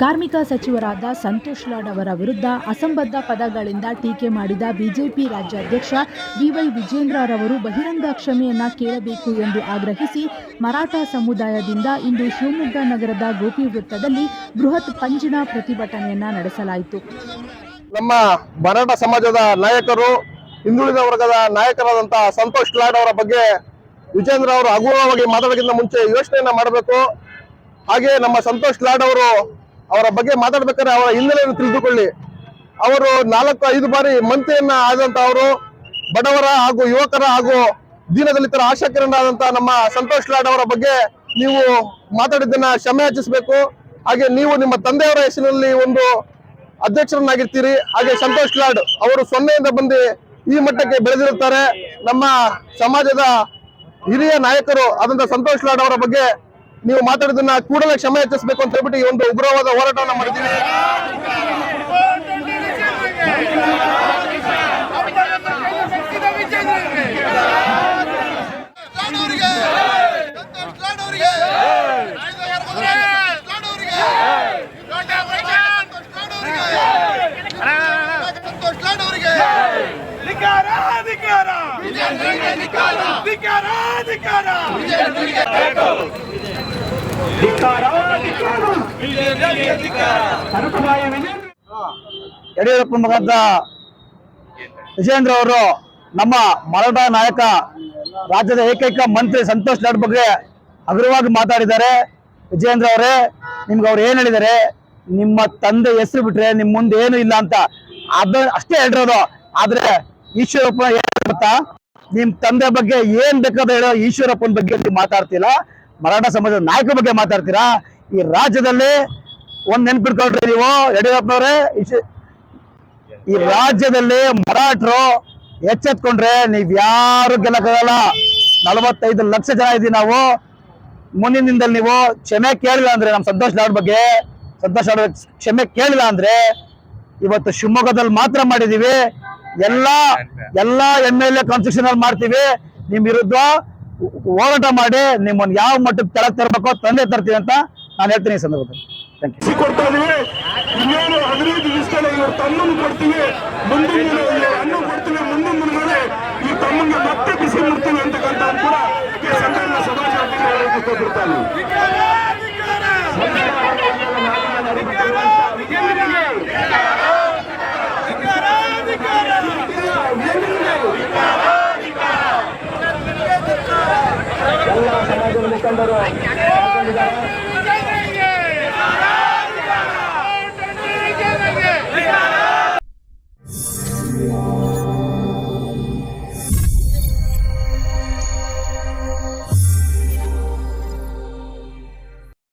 ಕಾರ್ಮಿಕ ಸಚಿವರಾದ ಸಂತೋಷ್ ಲಾಡ್ ಅವರ ವಿರುದ್ಧ ಅಸಂಬದ್ಧ ಪದಗಳಿಂದ ಟೀಕೆ ಮಾಡಿದ ಬಿಜೆಪಿ ರಾಜ್ಯಾಧ್ಯಕ್ಷ ಬಿವೈ ವಿಜೇಂದ್ರರವರು ಬಹಿರಂಗ ಕ್ಷಮೆಯನ್ನ ಕೇಳಬೇಕು ಎಂದು ಆಗ್ರಹಿಸಿ ಮರಾಠ ಸಮುದಾಯದಿಂದ ಇಂದು ಶಿವಮೊಗ್ಗ ನಗರದ ಗೋಪಿ ವೃತ್ತದಲ್ಲಿ ಬೃಹತ್ ಪಂಜಿನ ಪ್ರತಿಭಟನೆಯನ್ನ ನಡೆಸಲಾಯಿತು. ನಮ್ಮ ಮರಾಠ ಸಮಾಜದ ನಾಯಕರು, ಹಿಂದುಳಿದ ವರ್ಗದ ನಾಯಕರಾದಂತಹ ಸಂತೋಷ್ ಲಾಡ್ ಅವರ ಬಗ್ಗೆ ವಿಜೇಂದ್ರ ಅವರು ಹಗುರವಾಗಿ ಮಾತಾಡೋಕ್ಕಿಂತ ಮುಂಚೆ ಯೋಚನೆಯನ್ನ ಮಾಡಬೇಕು. ಹಾಗೆ ನಮ್ಮ ಸಂತೋಷ್ ಲಾಡ್ ಅವರು ಅವರ ಬಗ್ಗೆ ಮಾತಾಡ್ಬೇಕಾದ್ರೆ ಅವರ ಹಿನ್ನೆಲೆಯನ್ನು ತಿಳಿದುಕೊಳ್ಳಿ. ಅವರು ನಾಲ್ಕು, ಐದು ಬಾರಿ ಮಂತ್ರಿಯನ್ನ ಆದಂತ ಅವರು, ಬಡವರ ಹಾಗೂ ಯುವಕರ ಹಾಗೂ ದೀನದಲಿತರ ಆಶಾಕಿರಣರಾದಂತಹ ನಮ್ಮ ಸಂತೋಷ್ ಲಾಡ್ ಅವರ ಬಗ್ಗೆ ನೀವು ಮಾತಾಡಿದ್ದನ್ನ ಕ್ಷಮೆ ಯಾಚಿಸಬೇಕು ಹಾಗೆ ನೀವು ನಿಮ್ಮ ತಂದೆಯವರ ಹೆಸರಿನಲ್ಲಿ ಒಂದು ಅಧ್ಯಕ್ಷರನ್ನಾಗಿರ್ತೀರಿ. ಹಾಗೆ ಸಂತೋಷ್ ಲಾಡ್ ಅವರು ಸೊನ್ನೆಯಿಂದ ಬಂದು ಈ ಮಟ್ಟಕ್ಕೆ ಬೆಳೆದಿರುತ್ತಾರೆ. ನಮ್ಮ ಸಮಾಜದ ಹಿರಿಯ ನಾಯಕರು ಆದಂತ ಸಂತೋಷ್ ಲಾಡ್ ಅವರ ಬಗ್ಗೆ ನೀವು ಮಾತಾಡೋದನ್ನ ಕೂಡಲೇ ಕ್ಷಮೆ ಹೆಚ್ಚಿಸಬೇಕು ಅಂತ ಹೇಳ್ಬಿಟ್ಟು ಈ ಒಂದು ಉಗ್ರವಾದ ಹೋರಾಟವನ್ನು ಮಾಡಿದ್ದೀನಿ ಅಧಿಕಾರ ಅಧಿಕಾರ ಅಧಿಕಾರ ಅಧಿಕಾರ ಧಿಕಾರ ಧಿಕಾರ ಹನುಮರಾಯ ವಿಜಯ ಯಡಿಯೂರಪ್ಪ ಮಗದ ವಿಜೇಂದ್ರ ಅವರು ನಮ್ಮ ಮರಾಠ ನಾಯಕ, ರಾಜ್ಯದ ಏಕೈಕ ಮಂತ್ರಿ ಸಂತೋಷ್ ಲಾಡ್ ಬಗ್ಗೆ ಹಗುರವಾಗಿ ಮಾತಾಡಿದ್ದಾರೆ. ವಿಜೇಂದ್ರ ಅವರೇ, ನಿಮ್ಗೆ ಅವ್ರು ಏನ್ ಹೇಳಿದ್ದಾರೆ? ನಿಮ್ಮ ತಂದೆ ಹೆಸರು ಬಿಟ್ರೆ ನಿಮ್ ಮುಂದೆ ಏನು ಇಲ್ಲ ಅಂತ ಅದ ಅಷ್ಟೇ ಹೇಳಿರೋದು. ಆದ್ರೆ ಈಶ್ವರಪ್ಪ ಗೊತ್ತಾ ನಿಮ್ ತಂದೆ ಬಗ್ಗೆ ಏನ್ ಬೇಕಾದ ಹೇಳೋ ಈಶ್ವರಪ್ಪನ ಬಗ್ಗೆ ಮಾತಾಡ್ತಿಲ್ಲ. ಮರಾಠ ಸಮಾಜದ ನಾಯಕರ ಬಗ್ಗೆ ಮಾತಾಡ್ತೀರಾ? ಈ ರಾಜ್ಯದಲ್ಲಿ ಒಂದ್ ನೆನ್ಪಿಟ್ಕೊಳ್ರಿ ನೀವು, ಯಡಿಯೂರಪ್ಪನವ್ರೆ, ಈ ರಾಜ್ಯದಲ್ಲಿ ಮರಾಠರು ಎಚ್ಚೆತ್ಕೊಂಡ್ರೆ ನೀವ್ ಯಾರು ಗೆಲ್ಲಕ್ಕಾಗಲ್ಲ. ನಲವತ್ತೈದು ಲಕ್ಷ ಜನ ಇದೀವಿ ನಾವು. ಮುಂದಿನ ನೀವು ಕ್ಷಮೆ ಕೇಳಿಲ್ಲ ಅಂದ್ರೆ ನಮ್ಮ ಸಂತೋಷ್ ಲಾಡ್ ಬಗ್ಗೆ, ಸಂತೋಷ್ ಲಾಡ್ ಕ್ಷಮೆ ಕೇಳಿಲ್ಲ ಅಂದ್ರೆ, ಇವತ್ತು ಶಿವಮೊಗ್ಗದಲ್ಲಿ ಮಾತ್ರ ಮಾಡಿದೀವಿ. ಎಲ್ಲಾ ಎಲ್ಲಾ ಎಂ ಎಲ್ ಎ ಕಾನ್ಸ್ಟಿಟ್ಯೂಷನ್ ಮಾಡ್ತೀವಿ. ನಿಮ್ ವಿರುದ್ಧ ಹೋರಾಟ ಮಾಡಿ ನಿಮ್ಮನ್ನ ಯಾವ ಮಟ್ಟಕ್ಕೆ ಕೆಳಗೆ ತರಬೇಕೋ ತಂದೆ ತರ್ತೀವಿ ಅಂತ ನಾನು ಹೇಳ್ತೀನಿ ಈ ಸಂದರ್ಭದಲ್ಲಿ. ಕೊಡ್ತಾ ಇದೀವಿ. ಹದಿನೈದು ಕೊಡ್ತೀವಿ. ಮುಂದಿನ ಕೊಡ್ತೀವಿ. ಮುಂದಿನ ಈ ಮತ್ತೆ ಬಿಸಿ ಅಂತಕ್ಕಂಥ ಕೂಡ ಕಂಡರು ಕಂಡಿದ್ದಾರೆ